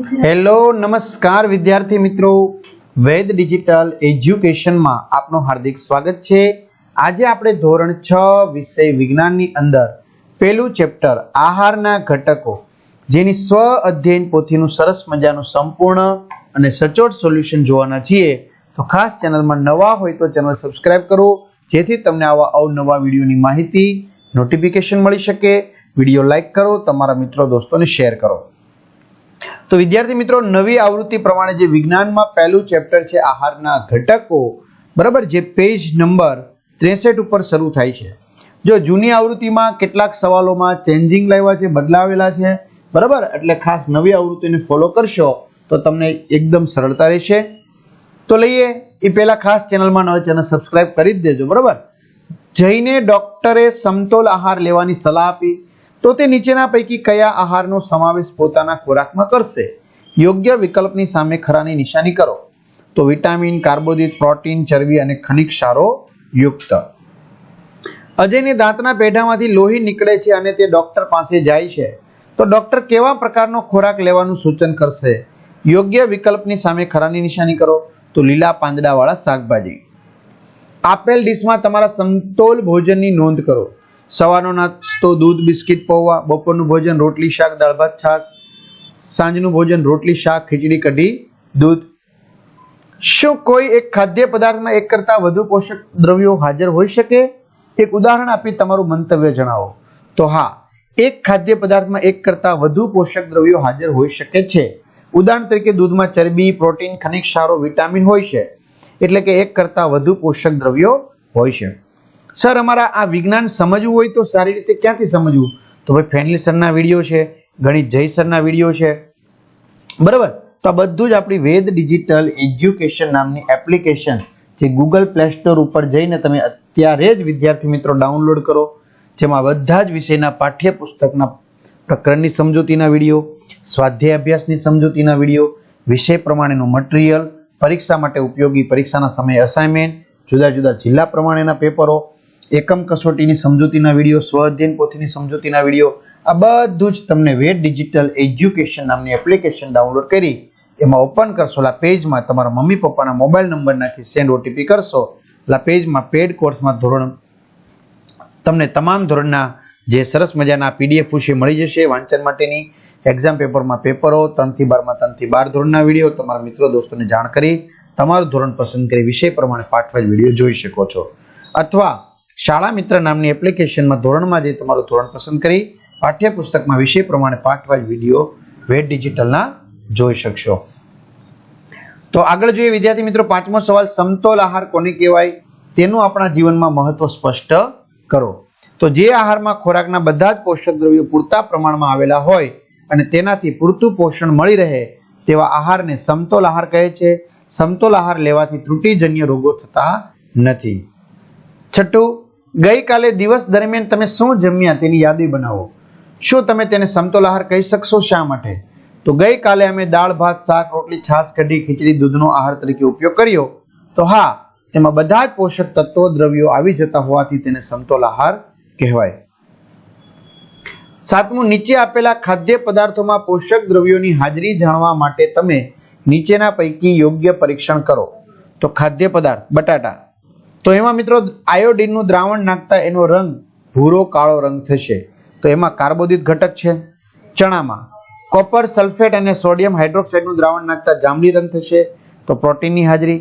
Hello, નમસ્કાર વિદ્યાર્થી મિત્રો. વેદ ડિજિટલ એજ્યુકેશનમાં આપનું હાર્દિક સ્વાગત છે. આજે આપણે ધોરણ છ વિષય વિજ્ઞાનની અંદર પહેલું ચેપ્ટર આહારના ઘટકો, જેની સ્વ અધ્યયન પોથીનું સરસ મજાનું સંપૂર્ણ અને સચોટ સોલ્યુશન જોવાના છીએ. તો ખાસ ચેનલમાં નવા હોય તો ચેનલ સબસ્ક્રાઇબ કરો, જેથી તમને આવા અવનવા વિડીયોની માહિતી, નોટિફિકેશન મળી શકે. વીડિયો લાઇક કરો, તમારા મિત્રો, દોસ્તોને શેર કરો. તો વિદ્યાર્થી મિત્રો, નવી આવૃત્તિ પ્રમાણે જે વિજ્ઞાનમાં પહેલું ચેપ્ટર છે આહારના ઘટકો, બરાબર, જે પેજ નંબર ત્રેસઠ ઉપર શરૂ થાય છે. જો જૂની આવૃત્તિમાં કેટલાક સવાલોમાં ચેન્જિંગ લાવ્યા છે, બદલાવેલા છે, બરાબર, એટલે ખાસ નવી આવૃત્તિને ફોલો કરશો તો તમને એકદમ સરળતા રહેશે. તો લઈએ, એ પહેલા ખાસ ચેનલમાં નવા ચેનલ સબસ્ક્રાઇબ કરી જ દેજો, બરાબર. જઈને ડોક્ટરે સમતોલ આહાર લેવાની સલાહ આપી તો તે નીચેના પૈકી કયા આહારનો સમાવેશ પોતાના ખોરાકમાં કરશે? યોગ્ય વિકલ્પની સામે ખરાની નિશાની કરો. તો વિટામિન, કાર્બોદિત, પ્રોટીન, ચરબી અને ખનિજ ક્ષારો યુક્ત. અજયને દાંતના પેઢામાંથી લોહી નીકળે છે અને તે ડોક્ટર પાસે જાય છે. તો ડોક્ટર કેવા પ્રકારનો ખોરાક લેવાનું સૂચન કરશે? યોગ્ય વિકલ્પની સામે ખરાની નિશાની કરો. તો લીલા પાંદડાવાળા શાકભાજી. આપેલ ડીશમાં તમારા સમતોલ ભોજનની નોંધ કરો. સવારનો નાસ્તો, દૂધ, બિસ્કિટ, પૌવા, બપોરનું ભોજન, રોટલી, શાક, દાળ ભાત, છાશ, સાંજનું ભોજન, રોટલી, શાક, ખીચડી, કઢી, દૂધ. શું કોઈ એક ખાદ્ય પદાર્થમાં એક કરતાં વધુ પોષક દ્રવ્યો હાજર હોઈ શકે? એક ઉદાહરણ આપી તમારું મંતવ્ય જણાવો. તો હા, એક ખાદ્ય પદાર્થમાં એક કરતાં વધુ પોષક દ્રવ્યો હાજર હોઈ શકે છે. ઉદાહરણ તરીકે દૂધમાં ચરબી, પ્રોટીન, ખનિજ સારો વિટામિન હોય છે. એટલે કે એક કરતાં વધુ પોષક દ્રવ્યો હોય છે. સર અમારા આ વિજ્ઞાન સમજવું હોય તો સારી રીતે ક્યાંથી સમજવું? તો ભાઈ, ફેનલી સરના વીડિયો છે, ગણિત જય સરના વીડિયો છે. બરાબર? તો આ બધું જ આપણી વેદ ડિજિટલ એજ્યુકેશન નામની એપ્લિકેશન જે ગૂગલ પ્લે સ્ટોર ઉપર જઈને તમે અત્યારે જ વિદ્યાર્થી મિત્રો ડાઉનલોડ કરો. જેમાં બધા જ વિષયના પાઠ્યપુસ્તકના પ્રકરણની સમજૂતીના વીડિયો, સ્વાધ્યાય અભ્યાસની સમજૂતીના વીડિયો, વિષય પ્રમાણેનું મટીરિયલ પરીક્ષા માટે ઉપયોગી પરીક્ષાના સમયે અસાઇનમેન્ટ જુદા જુદા જિલ્લા પ્રમાણેના પેપરો એકમ કસોટીની સમજૂતીના વીડિયો, સ્વ અધ્યયન પોથીની સમજૂતીના વીડિયો, આ બધું જ તમને વેટ ડિજિટલ એજ્યુકેશન નામની એપ્લિકેશન ડાઉનલોડ કરી એમાં ઓપન કરશો. એટલે પેજમાં તમારા મમ્મી પપ્પાના મોબાઈલ નંબર નાખી સેન્ડ ઓટીપી કરશો. એટલે પેજમાં પેડ કોર્સમાં ધોરણ તમને તમામ ધોરણના જે સરસ મજાના પીડીએફ છે મળી જશે, વાંચન માટેની એક્ઝામ પેપરમાં પેપરો, ત્રણથી બારમાં, ત્રણથી બાર ધોરણના વીડિયો તમારા મિત્રો દોસ્તોને જાણ કરી તમારું ધોરણ પસંદ કરી વિષય પ્રમાણે પાઠવા વીડિયો જોઈ શકો છો. અથવા શાળા મિત્ર નામની એપ્લિકેશનમાં ધોરણમાં જઈ તમારું ધોરણ પસંદ કરી પાઠ્યપુસ્તકમાં વિષય પ્રમાણે પાઠવા વીડિયો વેટ ડિજિટલના જોઈ શકશો. તો આગળ જોઈએ વિદ્યાર્થી મિત્રો, પાંચમો સવાલ, સમતોલ આહાર કોને કહેવાય? તેનું આપણા જીવનમાં મહત્વ સ્પષ્ટ કરો. તો જે આહારમાં ખોરાકના બધા જ પોષક દ્રવ્યો પૂરતા પ્રમાણમાં આવેલા હોય અને તેનાથી પૂરતું પોષણ મળી રહે તેવા આહારને સમતોલ આહાર કહે છે. સમતોલ આહાર લેવાથી ત્રુટિજન્ય રોગો થતા નથી. છઠ્ઠું ગઈકાલે દિવસ દરમિયાન તમે શું જમ્યા તેની યાદી બનાવો. શું તમે તેને સમતોલ આહાર કહી શકશો? શા માટે? તો ગઈકાલે અમે દાળ, ભાત, શાક, રોટલી, છાશ, કઢી, ખીચડી, દૂધનો આહાર તરીકે ઉપયોગ કર્યો. તો હા, તેમાં બધા જ પોષક તત્વો, દ્રવ્યો આવી જતા હોવાથી તેને સમતોલ આહાર કહેવાય. સાતમું, નીચે આપેલા ખાદ્ય પદાર્થોમાં પોષક દ્રવ્યોની હાજરી જાણવા માટે તમે નીચેના પૈકી યોગ્ય પરીક્ષણ કરો. તો ખાદ્ય પદાર્થ, બટાટા. તો એમાં મિત્રો આયોડિનનું દ્રાવણ નાખતા એનો રંગ ભૂરો કાળો રંગ થશે. તો એમાં કાર્બોદિત ઘટક છે. ચણામાં કોપર સલ્ફેટ અને સોડિયમ હાઇડ્રોક્સાઇડનું દ્રાવણ નાખતા જાંબલી રંગ થશે. તો પ્રોટીનની હાજરી.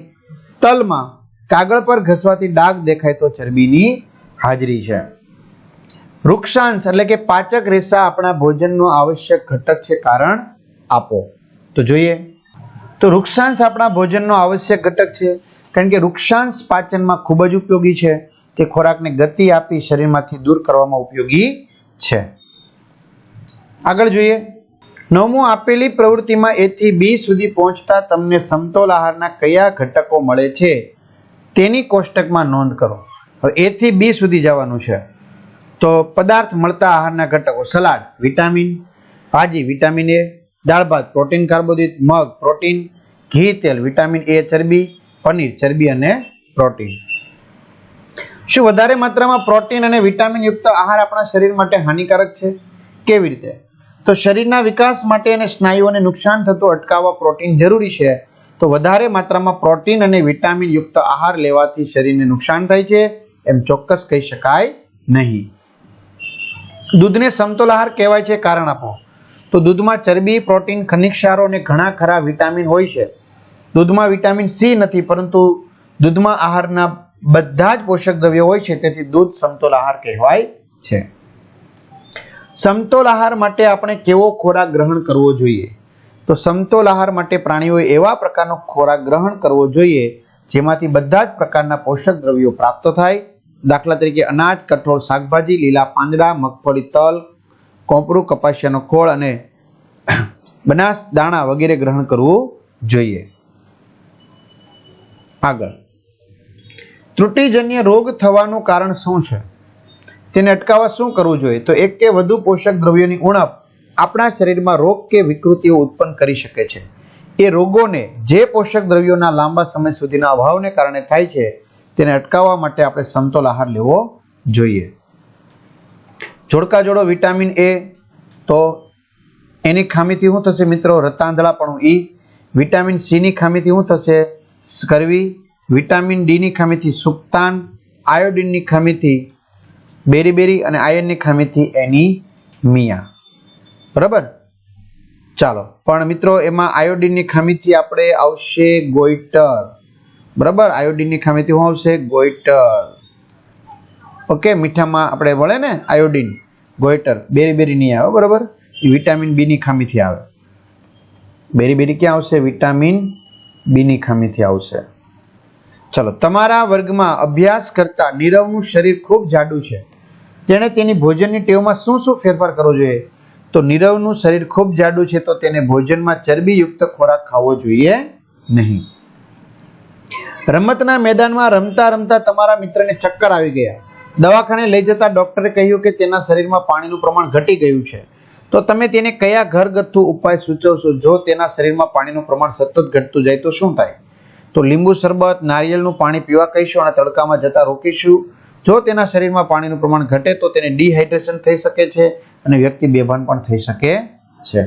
તલમાં કાગળ પર ઘસવાથી ડાઘ દેખાય તો ચરબીની હાજરી છે. વૃક્ષાંશ એટલે કે પાચક રેસા આપણા ભોજનનો આવશ્યક ઘટક છે કારણ આપો. તો જોઈએ. તો વૃક્ષાંશ આપણા ભોજનનો આવશ્યક ઘટક છે. કારણ કે વૃક્ષાંશ પાચનમાં ખૂબ જ ઉપયોગી છે. તે ખોરાકને ગતિ આપી શરીરમાંથી દૂર કરવામાં ઉપયોગી છે. આગળ જોઈએ. નવમું, આપેલી પ્રવૃત્તિમાં એ થી બી સુધી પહોંચતા તમને સમતોલ આહારના કયા ઘટકો મળે છે? તેની કોષ્ટકમાં નોંધ કરો. એથી બી સુધી જવાનું છે. તો પદાર્થ મળતા આહારના ઘટકો સલાડ, વિટામિન, ભાજી, વિટામિન એ દાળ ભાત, પ્રોટીન, કાર્બોદિત, મગ, પ્રોટીન, ઘી, તેલ, વિટામિન એ ચરબી પનીર, ચરબી અને પ્રોટીન. શું વધારે માત્રામાં પ્રોટીન અને વિટામિન યુક્ત આહાર આપણા શરીર માટે હાનિકારક છે? કેવી રીતે? તો શરીરના વિકાસ માટે અને સ્નાયુઓને નુકસાન થતું અટકાવવા પ્રોટીન જરૂરી છે. તો વધારે માત્રામાં પ્રોટીન અને વિટામિન યુક્ત આહાર લેવાથી શરીરને નુકસાન થાય છે એમ ચોક્કસ કહી શકાય નહીં. દૂધને સમતોલ આહાર કહેવાય છે, કારણ આપો. તો દૂધમાં ચરબી, પ્રોટીન, ખનિજ ક્ષારો અને ઘણા ખરા વિટામિન હોય છે. દૂધમાં વિટામિન સી નથી, પરંતુ દૂધમાં આહારના બધા જ પોષક દ્રવ્યો હોય છે, તેથી દૂધ સમતોલ આહાર કહેવાય છે. સમતોલ આહાર માટે આપણે કેવો ખોરાક ગ્રહણ કરવો જોઈએ? તો સમતોલ આહાર માટે પ્રાણીઓએ એવા પ્રકારનો ખોરાક ગ્રહણ કરવો જોઈએ, જેમાંથી બધા જ પ્રકારના પોષક દ્રવ્યો પ્રાપ્ત થાય. દાખલા તરીકે અનાજ, કઠોળ, શાકભાજી, લીલા પાંદડા, મગફળી, તલ, કોપરું, કપાસિયાનો ખોળ અને બનાસ, દાણા વગેરે ગ્રહણ કરવું જોઈએ. આગળ. ત્રુટિજન્ય રોગ થવાનું કારણ શું છે? તેને અટકાવવા શું કરવું જોઈએ? તો એક કે વધુ પોષક દ્રવ્યોની ઉણપ આપણા શરીરમાં રોગ કે વિકૃતિઓ ઉત્પન્ન કરી શકે છે. એ રોગોને જે પોષક દ્રવ્યોના લાંબા સમય સુધીના અભાવને કારણે થાય છે, તેને અટકાવવા માટે આપણે સમતોલ આહાર લેવો જોઈએ. જોડકા જોડો વિટામિન એ, તો એની ખામીથી શું થશે મિત્રો? રતાંધળાપણું ઈ. વિટામિન સીની ખામીથી શું થશે? સ્કર્વી વિટામિન ડીની ખામીથી સુક્તાન આયોડિનની ખામીથી બેરીબેરી અને આયર્નની ખામીથી એની મિયા. બરાબર? ચાલો. પણ મિત્રો, એમાં આયોડિનની ખામીથી આપણે આવશે ગોઈટર. બરાબર? આયોડિનની ખામીથી શું આવશે? ગોઈટર. ઓકે, મીઠામાં આપણે વળે ને આયોડિન, ગોઈટર. બેરી બેરી નહીં આવે બરાબર? એ વિટામિન બીની ખામીથી આવે. બેરી બેરી ક્યાં આવશે? વિટામિન બીની ખામીથી આવશે. ચલો, તમારા વર્ગમાં અભ્યાસ કરતા નીરવનું શરીર ખૂબ જાડું છે. તેણે તેની ભોજનની ટેવમાં શું શું ફેરફાર કરવો જોઈએ? તો નીરવનું શરીર ખૂબ જાડું છે તો તેને ભોજનમાં ચરબીયુક્ત ખોરાક ખાવો જોઈએ નહીં. રમતના મેદાનમાં રમતા રમતા તમારા મિત્રને ચક્કર આવી ગયા. દવાખાને લઈ જતા ડોક્ટરે કહ્યું કે તેના શરીરમાં પાણીનું પ્રમાણ ઘટી ગયું છે. તો તમે તેને કયા ઘરગથ્થુ ઉપાય સૂચવશો? જો તેના શરીરમાં પાણીનું પ્રમાણ સતત ઘટતું જાય તો શું થાય? તો લીંબુ શરબત, નારિયેળનું પાણી પીવા કહીશું અને તડકામાં જતા રોકીશું. જો તેના શરીરમાં પાણીનું પ્રમાણ ઘટે તો તેને ડિહાઇડ્રેશન થઈ શકે છે અને વ્યક્તિ બેભાન પણ થઈ શકે છે.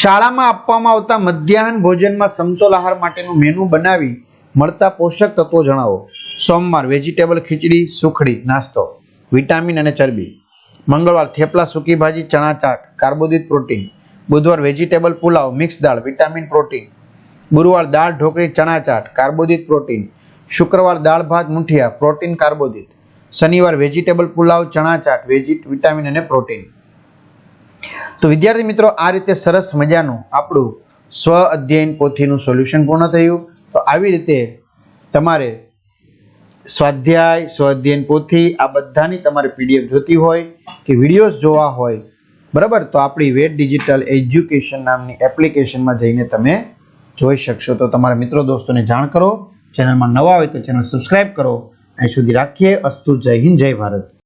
શાળામાં આપવામાં આવતા મધ્યાહન ભોજનમાં સમતોલ આહાર માટેનું મેનુ બનાવી મળતા પોષક તત્વો જણાવો. સોમવાર વેજીટેબલ ખીચડી, સુખડી, નાસ્તો, વિટામિન અને ચરબી. મંગળવાર થેપલા, સૂકી ભાજી, ચણા ચાટ, કાર્બોદિત પ્રોટીન, બુધવાર વેજીટેબલ પુલાવ, મિક્સ દાળ, વિટામિન પ્રોટીન, ગુરુવાર દાળ ઢોકળી, ચણા ચાટ, કાર્બોદિત પ્રોટીન, શુક્રવાર દાળ ભાત, મુઠિયા, પ્રોટીન, કાર્બોદિત, શનિવાર વેજીટેબલ પુલાવ, ચણા ચાટ વેજીટ વિટામિન અને પ્રોટીન. તો વિદ્યાર્થી મિત્રો, આ રીતે સરસ મજાનું આપણું સ્વ અધ્યયન પોથીનું સોલ્યુશન પૂર્ણ થયું. તો આવી રીતે તમારે સ્વાધ્યાય, સ્વાધ્યયન પોથી આ બધાની તમારે પીડીએફ જોતી હોય કે વિડીયોઝ જોવા હોય, બરાબર? તો આપણી વેટ ડિજિટલ એજ્યુકેશન નામની એપ્લિકેશનમાં જઈને તમે જોઈ શકશો. તો તમારા મિત્રો દોસ્તોને જાણ કરો. ચેનલમાં નવા હોય તો ચેનલ સબસ્ક્રાઈબ કરો. અહીં સુધી રાખીએ. અસ્તુ જય હિન્દ, જય ભારત.